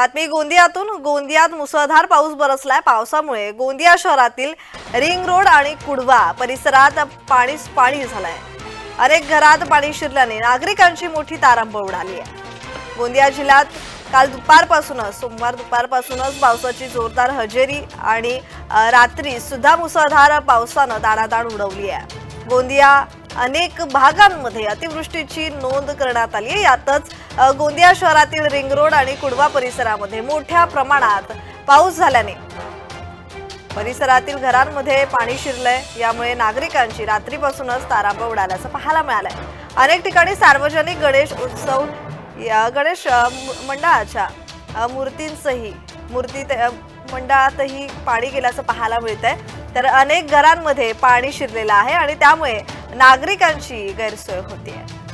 बातमी गोंदियातून गोंदियात मुसळधार पाऊस बरसलाय. पावसामुळे गोंदिया शहरातील रिंग रोड आणि कुडवा परिसरात पाणीच पाणी झालंय. अनेक घरात पाणी शिरल्याने नागरिकांची मोठी तारांबळ उडाली आहे. गोंदिया जिल्ह्यात काल दुपारपासूनच सोमवार दुपारपासूनच पावसाची जोरदार हजेरी आणि रात्री सुद्धा मुसळधार पावसानं दाणादाण उडवली आहे. गोंदिया अनेक भागांमध्ये अतिवृष्टीची नोंद करण्यात आली आहे. यातच गोंदिया शहरातील रिंग रोड आणि कुडवा परिसरामध्ये मोठ्या प्रमाणात पाऊस झाल्याने परिसरातील घरांमध्ये पाणी शिरलंय. यामुळे नागरिकांची रात्रीपासूनच तारांबळ उडाल्याचं पाहायला मिळालंय. अनेक ठिकाणी सार्वजनिक गणेश उत्सव या गणेश मंडळाच्या मूर्तींसही मूर्ती ते- मंडळातही पाणी गेल्याचं पाहायला मिळत आहे तर अनेक घरांमध्ये पाणी शिरलेलं आहे आणि त्यामुळे नागरिकांची गैरसोय होतीये.